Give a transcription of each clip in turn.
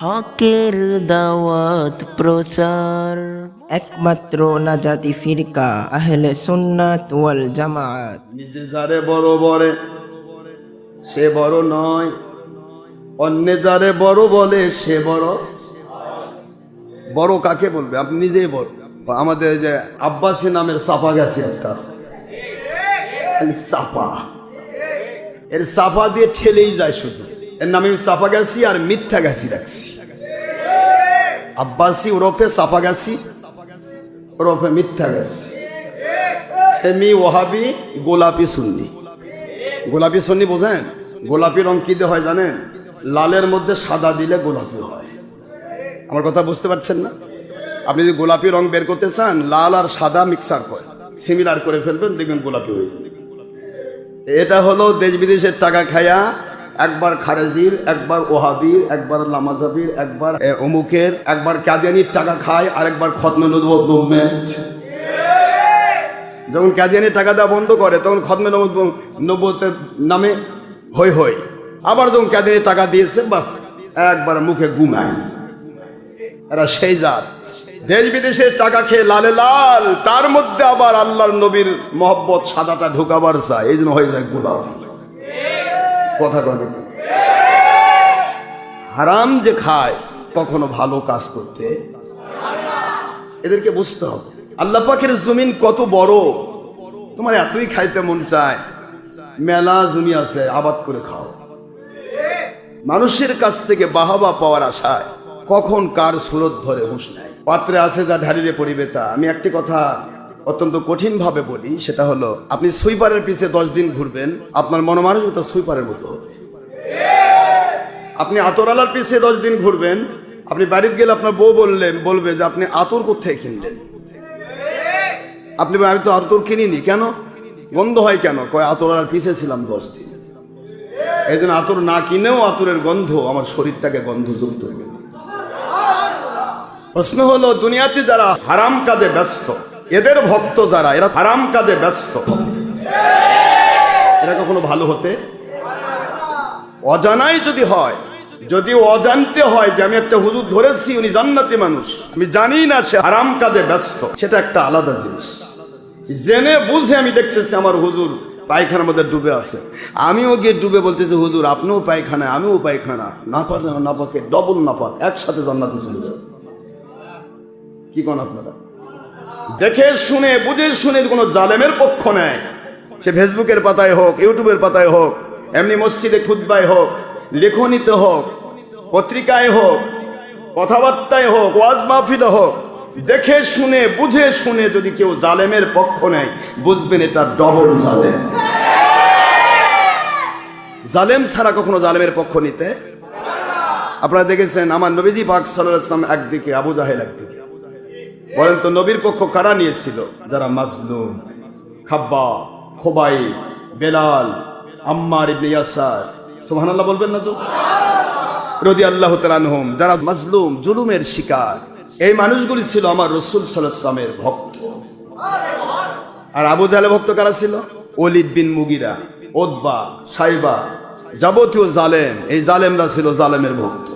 হকের দাওয়াত প্রচার। একমাত্র নাজাতি ফিরকা আহলে সুন্নাত ওয়াল জামাত। নিজে যারে বড় বলে সে বড় নয়। অন্য যারে বড় বলে সে বড়। বড় কাকে বলবে? আপনি নিজেই বড়। আমাদের যে আব্বাসী নামের সাপা গেছে একটা। চাপা এর চাপা দিয়ে ঠেলেই যায় শুধু। এর নামে আমি চাপা গেছি আর মিথ্যা গেছি রাখছি। আব্বাসি ওরফে চাপা গেছি ওরফে মিথ্যা গেছি সেমি ওহাবি গোলাপি সুন্নি। গোলাপি সুন্নি বোঝেন? গোলাপি রং কি হয় জানেন? লালের মধ্যে সাদা দিলে গোলাপি হয়। আমার কথা বুঝতে পারছেন না? আপনি যদি গোলাপি রং বের করতে চান, লাল আর সাদা মিক্সার করে সিমিলার করে ফেলবেন, দেখবেন গোলাপি হয়ে যাবে। এটা হলো দেশ বিদেশের টাকা খায়া একবার খারেজির, একবার ওহাবির, একবার লামাজাবির, একবার অমুকের, একবার কাদিয়ানির টাকা খায় আর একবার খতমে নদুবত মুভমেন্ট। যখন কাদিয়ানির টাকা দেওয়া বন্ধ করে, তখন খতমে নবত- নবতের নামে হই হই। আবার যখন কাদিয়ানির টাকা দিয়েছে, বাস, একবার মুখে গুমায় এরা সেই জাত। দেশ বিদেশের টাকা খেয়ে লালে লাল, তার মধ্যে আবার আল্লাহর নবীর মহব্বত সাদাটা ঢুকাবার চায় এই জন্য হয়ে যায় গোলাপ কথা কনে হারাম যে খায়, কখনো ভালো কাজ করতে। এদেরকে বুঝতে হবে। আল্লাহ পাকের জমিন কত বড়। তোমার এতই খাইতে মন চায়। মেলা জমি আছে, আবাদ করে খাও। মানুষের কাছ থেকে বাহাবা পাওয়ার আশায় কখন কার সুরত ধরে হুঁশ নেয়। পাত্রে আছে যা ঢালিরে পড়িবে তা আমি একটি কথা অত্যন্ত কঠিন ভাবে বলি, সেটা হলো, আপনি সুইপারের পিছে দশ দিন ঘুরবেন, আপনার মনোমানসিকতা সুইপারের মতো। আপনি আতরালার পিছে দশ দিন ঘুরবেন, আপনি বাড়িতে গেলে আপনার বউ বললেন বলবে যে আপনি আতর কোথায় কিনলেন? আপনি আমি তো আতর কিনিনি কেন? গন্ধ হয় কেন? কয়, আতরালার পিছে ছিলাম দশ দিন। এই জন্য আতর না কিনেও আতরের গন্ধ, আমার শরীরটাকে গন্ধযুক্ত। প্রশ্ন হলো, দুনিয়াতে যারা হারাম কাজে ব্যস্ত এদের ভক্ত যারা, এরা হারাম কাজে ব্যস্ত। এরা কখনো ভালো হতে অজানাই যদি হয়, যদি অজান্তে হয় যে আমি একটা হুজুর ধরেছি, উনি জান্নাতি মানুষ, আমি জানি না সে হারাম কাজে ব্যস্ত। সেটা একটা আলাদা জিনিস। জেনে বুঝে আমি দেখতেছি আমার হুজুর পায়খানার মধ্যে ডুবে আছে। আমিও গিয়ে ডুবে বলতেছি, হুজুর, আপনিও পায়খানা আমিও পায়খানা। না পাকে ডবল না পাক একসাথে জান্নাতে চলে কি কোন আপনারা? দেখে শুনে, বুঝে শুনে কোনো জালেমের পক্ষ নেয়, সে ফেসবুকের পাতায় হোক, ইউটিউবের পাতায় হোক, এমনি মসজিদে খুদ্বায় হোক, লেখনীতে হোক, পত্রিকায় হোক, কথাবার্তায় হোক, ওয়াজ মাহফিলে হোক, দেখে শুনে, বুঝে শুনে যদি কেউ জালেমের পক্ষ নেয়, বুঝবেন এটা ডবল জালেম। জালেম ছাড়া কখনো জালেমের পক্ষ নিতে? আপনারা দেখেছেন, আমার নবীজি পাক সাল্লাহ একদিকে, আবু জাহেল একদিকে। বলেন তো নবীর পক্ষ কারা নিয়েছিল? যারা মাজলুম খাব্বা খোবাই বেলাল, আম্মার ইবনে ইয়াসার। সুবহানাল্লাহ বলবেন না তো? রদি আল্লাহ তালানহম যারা মাজলুম, জুলুমের শিকার। এই মানুষগুলি ছিল আমার রসুল সাল্লামের ভক্ত। আর আবু জাহেল ভক্ত কারা ছিল? ওলিদ বিন মুগিরা ওদবা সাইবা, যাবতীয় জালেম। এই জালেমরা ছিল জালেমের ভক্ত।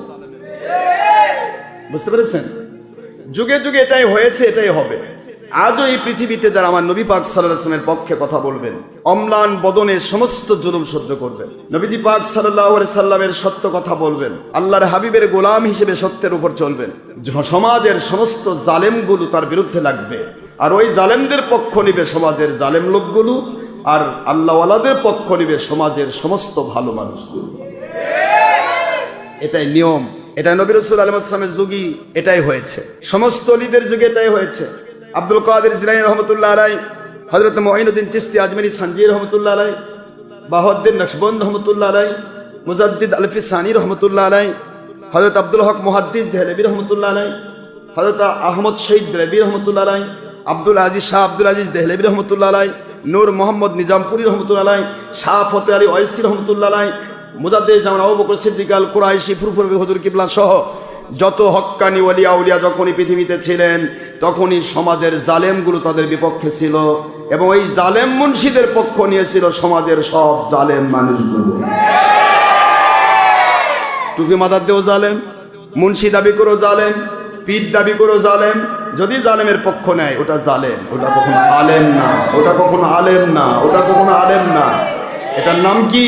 বুঝতে পেরেছেন? যুগে যুগে এটাই হয়েছে, এটাই হবে। আজও এই পৃথিবীতে যারা আমার নবী পাক সাল্লামের পক্ষে কথা বলবেন, অম্লান বদনে সমস্ত জুলুম সহ্য করবেন। নবীজি পাক সাল্লামের সত্য কথা বলবেন, আল্লাহর হাবিবের গোলাম হিসেবে সত্যের উপর চলবেন। সমাজের সমস্ত জালেমগুলো তার বিরুদ্ধে লাগবে। আর ওই জালেমদের পক্ষ নিবে সমাজের জালেম লোকগুলো, আর আল্লাহওয়ালাদের পক্ষ নিবে সমাজের সমস্ত ভালো মানুষগুলো। এটাই নিয়ম। এটা নবী রসুল আলম আসলামের যুগই এটাই হয়েছে। সমস্ত অলিদের যুগে এটাই হয়েছে। আব্দুল কাদের জিলানি রহমতুল্লাহ আলাই হজরত মহিনুদ্দিন চিস্তি আজমেরি সঞ্জির রহমতুল্লাহ আলাই বাহদ্দিন নকশবন্দ রহমতুল্লাহ আলাই, মুজাদ্দিদ আলফি সানি রহমতুল্লাহ আলাই হজরত আব্দুল হক মুহাদ্দিস দেহলবি রহমতুল্লাহ আলাই হজরত আহমদ শহীদ দেহলবি রহমতুল্লাহ আলাই, আব্দুল আজিজ শাহ আব্দুল আজিজ দেহলবি রহমতুল্লাহ আলাই, নূর মোহাম্মদ নিজামপুরি রহমতুল্লাহ আলাই, শাহ ফতে আলী ওয়াইসি রহমতুল্লাহ আলাই মুজাদ্দিদ জামান আবু বকর সিদ্দিক আল কুরাইশি, ফুরফুর হুজুর কিবলা সহ যত হক্কানি ওলিয়া উলিয়া যখনই পৃথিবীতে ছিলেন, তখনই সমাজের জালেমগুলো তাদের বিপক্ষে ছিল এবং এই জালেম মুন্সিদের পক্ষ নিয়েছিল সমাজের সব জালেম মানুষগুলো। টুপি মাদার দেও জালেম, মুন্সি দাবি করো জালেম, পীর দাবি করো জালেম। যদি জালেমের পক্ষ নেয়, ওটা জালেম, ওটা কখনো আলেম না, ওটা কখনো আলেম না, ওটা কখনো আলেম না। এটার নাম কি?